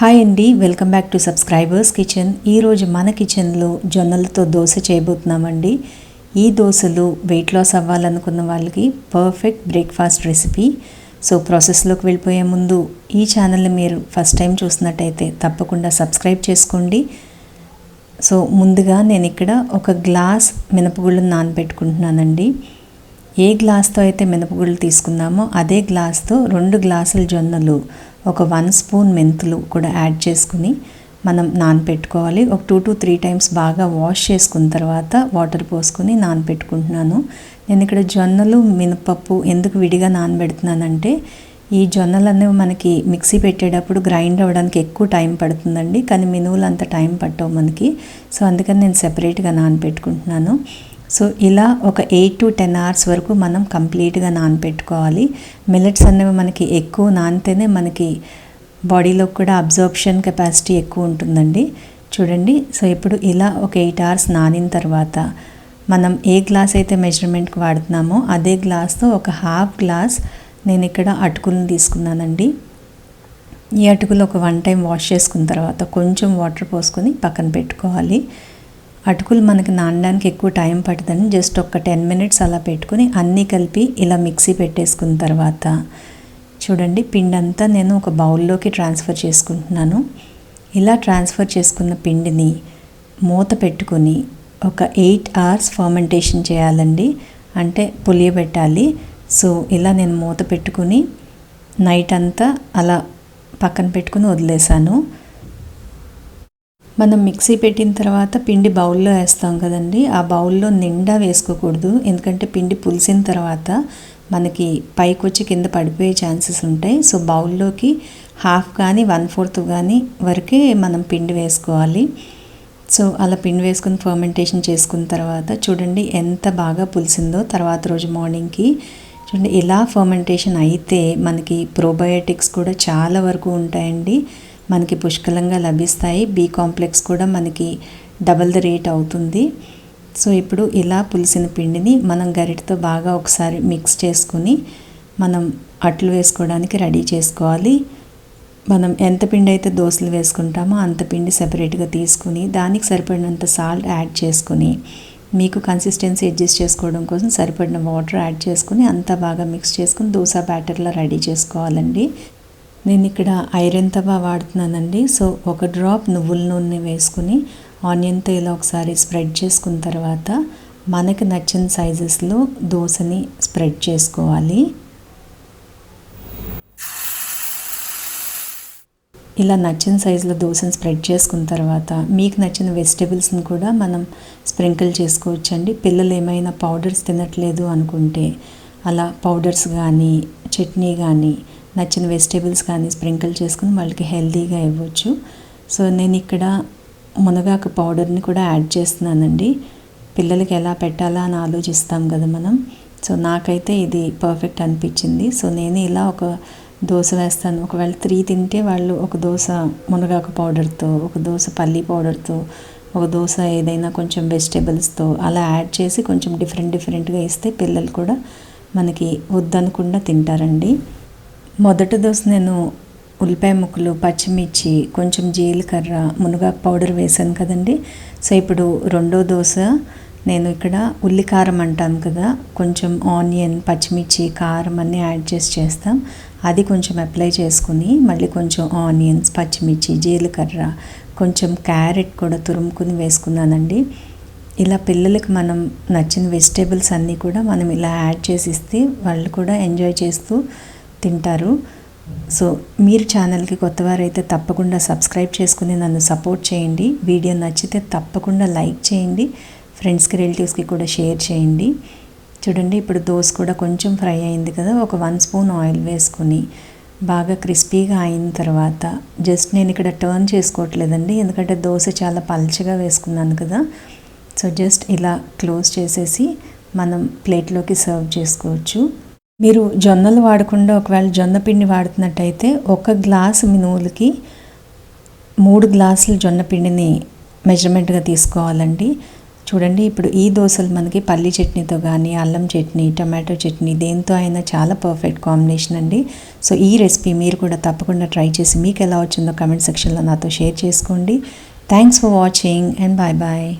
Hi అండి welcome back to subscribers kitchen. ఈరోజు మన కిచెన్లో జొన్నలతో దోశ చేయబోతున్నామండి. ఈ దోశలు వెయిట్ లాస్ అవ్వాలనుకున్న వాళ్ళకి పర్ఫెక్ట్ బ్రేక్ఫాస్ట్ రెసిపీ సో ప్రాసెస్లోకి వెళ్ళిపోయే ముందు ఈ ఛానల్ని మీరు ఫస్ట్ టైం చూసినట్టయితే తప్పకుండా సబ్స్క్రైబ్ చేసుకోండి. సో ముందుగా నేను ఇక్కడ ఒక గ్లాస్ మినపగుళ్ళను నానబెట్టుకుంటున్నానండి. ఏ గ్లాస్తో అయితే మినపగుళ్ళు తీసుకున్నామో అదే గ్లాస్తో రెండు గ్లాసుల జొన్నలు ఒక వన్ స్పూన్ మెంతులు కూడా యాడ్ చేసుకుని మనం నానపెట్టుకోవాలి. ఒక టూ టు త్రీ టైమ్స్ బాగా వాష్ చేసుకున్న తర్వాత వాటర్ పోసుకొని నానపెట్టుకుంటున్నాను. నేను ఇక్కడ జొన్నలు మినపప్పు ఎందుకు విడిగా నానబెడుతున్నానంటే ఈ జొన్నలు అనేవి మనకి మిక్సీ పెట్టేటప్పుడు గ్రైండ్ అవ్వడానికి ఎక్కువ టైం పడుతుందండి. కానీ మినువులు అంత టైం పట్టవు మనకి. సో అందుకని నేను సెపరేట్గా నానబెట్టుకుంటున్నాను సో ఇలా ఒక ఎయిట్ టు టెన్ అవర్స్ వరకు మనం కంప్లీట్గా నానపెట్టుకోవాలి. మిల్లెట్స్ అనేవి మనకి ఎక్కువ నానితేనే మనకి బాడీలో కూడా అబ్జర్ప్షన్ కెపాసిటీ ఎక్కువ ఉంటుందండి. చూడండి సో ఇప్పుడు ఇలా ఒక ఎయిట్ అవర్స్ నానిన తర్వాత మనం ఏ గ్లాస్ అయితే మెజర్మెంట్కి వాడుతున్నామో అదే గ్లాస్తో ఒక హాఫ్ గ్లాస్ నేను ఇక్కడ అటుకులను తీసుకున్నానండి. ఈ అటుకులు ఒక వన్ టైం వాష్ చేసుకున్న తర్వాత కొంచెం వాటర్ పోసుకొని పక్కన పెట్టుకోవాలి. అటుకులు మనకి నానడానికి ఎక్కువ టైం పడుతుంది జస్ట్ ఒక టెన్ మినిట్స్ అలా పెట్టుకుని అన్నీ కలిపి ఇలా మిక్సీ పెట్టేసుకున్న తర్వాత చూడండి పిండి అంతా నేను ఒక బౌల్లోకి ట్రాన్స్ఫర్ చేసుకుంటున్నాను. ఇలా ట్రాన్స్ఫర్ చేసుకున్న పిండిని మూత పెట్టుకొని ఒక ఎయిట్ అవర్స్ ఫర్మెంటేషన్ చేయాలండి. అంటే పులియబెట్టాలి సో ఇలా నేను మూత పెట్టుకుని నైట్ అంతా అలా పక్కన పెట్టుకుని వదిలేసాను మనం మిక్సీ పెట్టిన తర్వాత పిండి బౌల్లో వేస్తాం కదండి. ఆ బౌల్లో నిండా వేసుకోకూడదు. ఎందుకంటే పిండి పులిసిన తర్వాత మనకి పైకి వచ్చి కింద పడిపోయే ఛాన్సెస్ ఉంటాయి. సో బౌల్లోకి హాఫ్ కానీ వన్ ఫోర్త్ కానీ వరకే మనం పిండి వేసుకోవాలి. సో అలా పిండి వేసుకుని ఫర్మెంటేషన్ చేసుకున్న తర్వాత చూడండి ఎంత బాగా పులిసిందో. తర్వాత రోజు మార్నింగ్కి చూడండి ఇలా ఫర్మెంటేషన్ అయితే మనకి ప్రోబయోటిక్స్ కూడా చాలా వరకు ఉంటాయండి. మనకి పుష్కలంగా లభిస్తాయి. బి కాంప్లెక్స్ కూడా మనకి డబల్ ద రేట్ అవుతుంది. సో ఇప్పుడు ఇలా పులిసిన పిండిని మనం గరిటతో బాగా ఒకసారి మిక్స్ చేసుకుని మనం అట్లు వేసుకోవడానికి రెడీ చేసుకోవాలి. మనం ఎంత పిండి అయితే దోశలు వేసుకుంటామో అంత పిండి సెపరేట్గా తీసుకుని దానికి సరిపడినంత సాల్ట్ యాడ్ చేసుకుని మీకు కన్సిస్టెన్సీ అడ్జస్ట్ చేసుకోవడం కోసం సరిపడిన వాటర్ యాడ్ చేసుకుని అంతా బాగా మిక్స్ చేసుకుని దోశ బ్యాటర్లో రెడీ చేసుకోవాలండి. నేను ఇక్కడ ఐరన్ తవా వాడుతున్నానండి. సో ఒక డ్రాప్ నువ్వుల నూనె వేసుకుని ఆనియన్ ఇలా ఒకసారి స్ప్రెడ్ చేసుకున్న తర్వాత మనకు నచ్చిన సైజెస్లో దోశని స్ప్రెడ్ చేసుకోవాలి. ఇలా నచ్చిన సైజులో దోశను స్ప్రెడ్ చేసుకున్న తర్వాత మీకు నచ్చిన వెజిటేబుల్స్ని కూడా మనం స్ప్రింకిల్ చేసుకోవచ్చండి. పిల్లలు ఏమైనా పౌడర్స్ తినట్లేదు అనుకుంటే అలా పౌడర్స్ కానీ చట్నీ కానీ నచ్చిన వెజిటేబుల్స్ కానీ స్ప్రింకిల్ చేసుకుని వాళ్ళకి హెల్తీగా ఇవ్వచ్చు. సో నేను ఇక్కడ మునగాకు పౌడర్ని కూడా యాడ్ చేస్తున్నానండి. పిల్లలకి ఎలా పెట్టాలా అని ఆలోచిస్తాం కదా మనం. సో నాకైతే ఇది పర్ఫెక్ట్ అనిపించింది. సో నేను ఇలా ఒక దోశ వేస్తాను. ఒకవేళ త్రీ తింటే వాళ్ళు ఒక దోశ మునగాకు పౌడర్తో ఒక దోశ పల్లీ పౌడర్తో ఒక దోశ ఏదైనా కొంచెం వెజిటేబుల్స్తో అలా యాడ్ చేసి కొంచెం డిఫరెంట్ డిఫరెంట్గా ఇస్తే పిల్లలు కూడా మనకి వద్దనకుండా తింటారండి. మొదటి దోశ నేను ఉల్లిపాయ ముక్కలు పచ్చిమిర్చి కొంచెం జీలకర్ర మునగాకు పౌడర్ వేసాను కదండి. సో ఇప్పుడు రెండో దోశ నేను ఇక్కడ ఉల్లి కారం కదా. కొంచెం ఆనియన్ పచ్చిమిర్చి కారం అన్నీ యాడ్ చేసి చేస్తాం. అది కొంచెం అప్లై చేసుకుని మళ్ళీ కొంచెం ఆనియన్స్ పచ్చిమిర్చి జీలకర్ర కొంచెం క్యారెట్ కూడా తురుముకుని వేసుకున్నానండి. ఇలా పిల్లలకి మనం నచ్చిన వెజిటేబుల్స్ అన్నీ కూడా మనం ఇలా యాడ్ చేసి ఇస్తే వాళ్ళు కూడా ఎంజాయ్ చేస్తూ తింటారు. సో మీరు ఛానల్కి కొత్తవారైతే తప్పకుండా సబ్స్క్రైబ్ చేసుకుని నన్ను సపోర్ట్ చేయండి. వీడియో నచ్చితే తప్పకుండా లైక్ చేయండి. ఫ్రెండ్స్కి రిలేటివ్స్కి కూడా షేర్ చేయండి. చూడండి ఇప్పుడు దోశ కూడా కొంచెం ఫ్రై అయింది కదా ఒక వన్ స్పూన్ ఆయిల్ వేసుకుని బాగా క్రిస్పీగా అయిన తర్వాత జస్ట్ నేను ఇక్కడ టర్న్ చేసుకోవట్లేదండి ఎందుకంటే దోశ చాలా పల్చగా వేసుకున్నాను కదా. సో జస్ట్ ఇలా క్లోజ్ చేసేసి మనం ప్లేట్లోకి సర్వ్ చేసుకోవచ్చు. మీరు జొన్నలు వాడకుండా ఒకవేళ జొన్న పిండి వాడుతున్నట్టయితే ఒక గ్లాసు మినువులకి మూడు గ్లాసులు జొన్న పిండిని మెజర్మెంట్గా తీసుకోవాలండి. చూడండి ఇప్పుడు ఈ దోశలు మనకి పల్లి చట్నీతో కానీ అల్లం చట్నీ టమాటో చట్నీ దేంతో అయినా చాలా పర్ఫెక్ట్ కాంబినేషన్ అండి. సో ఈ రెసిపీ మీరు కూడా తప్పకుండా ట్రై చేసి మీకు ఎలా వచ్చిందో కమెంట్ సెక్షన్లో నాతో షేర్ చేసుకోండి. Thanks for watching and bye bye